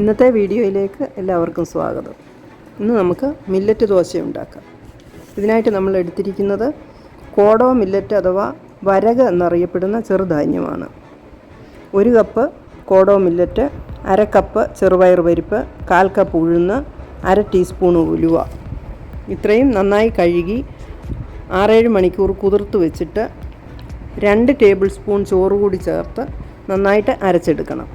ഇന്നത്തെ വീഡിയോയിലേക്ക് എല്ലാവർക്കും സ്വാഗതം. ഇന്ന് നമുക്ക് മില്ലറ്റ് ദോശ ഉണ്ടാക്കാം. ഇതിനായിട്ട് നമ്മൾ എടുത്തിരിക്കുന്നത് കോടോ മില്ലറ്റ് അഥവാ വരക് എന്നറിയപ്പെടുന്ന ചെറുധാന്യമാണ്. ഒരു കപ്പ് കോടോ മില്ലറ്റ് അര കപ്പ് ചെറുപയർ പരിപ്പ് കാൽ കപ്പ് ഉഴുന്ന് അര ടീസ്പൂൺ ഉലുവ. ഇത്രയും നന്നായി കഴുകി ആറേഴ് മണിക്കൂർ കുതിർത്ത് വെച്ചിട്ട് രണ്ട് ടേബിൾ സ്പൂൺ ചോറ് കൂടി ചേർത്ത് നന്നായിട്ട് അരച്ചെടുക്കണം.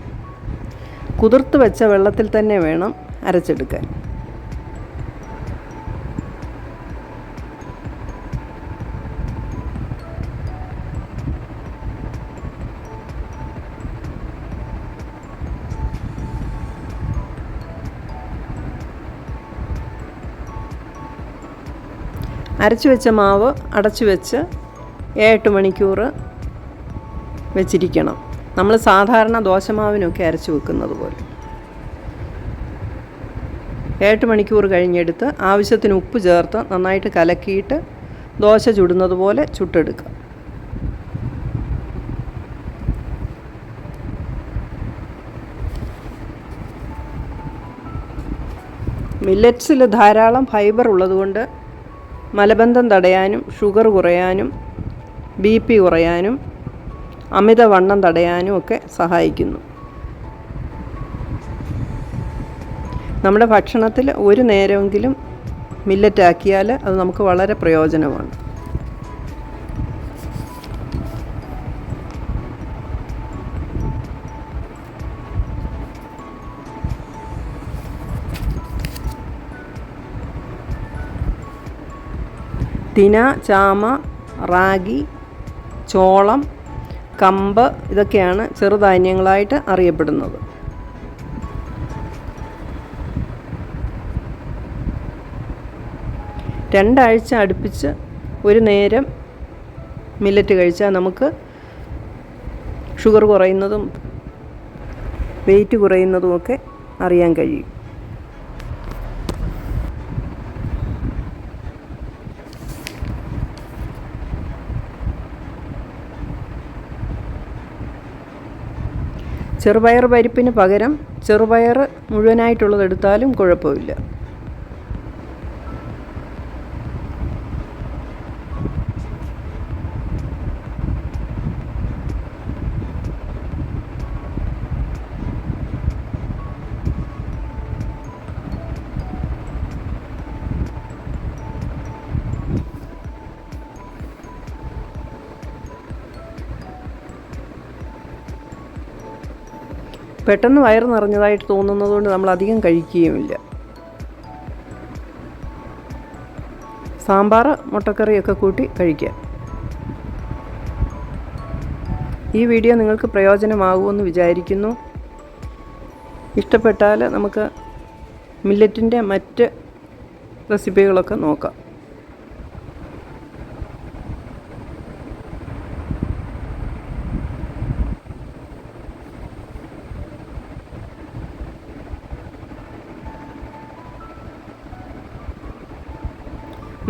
കുതിർത്ത് വെച്ച വെള്ളത്തിൽ തന്നെ വേണം അരച്ചെടുക്കാൻ. അരച്ചു വെച്ച മാവ് അടച്ചു വെച്ച് ഏഴെട്ട് മണിക്കൂർ വെച്ചിരിക്കണം. നമ്മൾ സാധാരണ ദോശമാവിനൊക്കെ അരച്ച് വെക്കുന്നത് പോലെ. ഏഴ് മണിക്കൂർ കഴിഞ്ഞെടുത്ത് ആവശ്യത്തിന് ഉപ്പ് ചേർത്ത് നന്നായിട്ട് കലക്കിയിട്ട് ദോശ ചുടുന്നത് പോലെ ചുട്ടെടുക്കുക. മില്ലറ്റ്സിൽ ധാരാളം ഫൈബർ ഉള്ളതുകൊണ്ട് മലബന്ധം തടയാനും ഷുഗർ കുറയാനും ബി പി കുറയാനും അമിതവണ്ണം തടയാനും ഒക്കെ സഹായിക്കുന്നു. നമ്മുടെ ഭക്ഷണത്തിൽ ഒരു നേരമെങ്കിലും മില്ലറ്റ് ആക്കിയാൽ അത് നമുക്ക് വളരെ പ്രയോജനമാണ്. തിന ചാമ റാഗി ചോളം കമ്പ് ഇതൊക്കെയാണ് ചെറുധാന്യങ്ങളായിട്ട് അറിയപ്പെടുന്നത്. രണ്ടാഴ്ച അടുപ്പിച്ച് ഒരു നേരം മില്ലറ്റ് കഴിച്ചാൽ നമുക്ക് ഷുഗർ കുറയുന്നതും വെയിറ്റ് കുറയുന്നതുമൊക്കെ അറിയാൻ കഴിയും. ചെറുപയർ പരിപ്പിന് പകരം ചെറുപയർ മുഴുവനായിട്ടുള്ളത് എടുത്താലും കുഴപ്പമില്ല. പെട്ടെന്ന് വയറ് നിറഞ്ഞതായിട്ട് തോന്നുന്നതുകൊണ്ട് നമ്മൾ അധികം കഴിക്കുകയുമില്ല. സാമ്പാർ മുട്ടക്കറിയൊക്കെ കൂട്ടി കഴിക്കാം ഈ വീഡിയോ നിങ്ങൾക്ക് പ്രയോജനമാകുമെന്ന് വിചാരിക്കുന്നു. ഇഷ്ടപ്പെട്ടാൽ നമുക്ക് മില്ലറ്റിന്റെ മറ്റ് റെസിപ്പികളൊക്കെ നോക്കാം.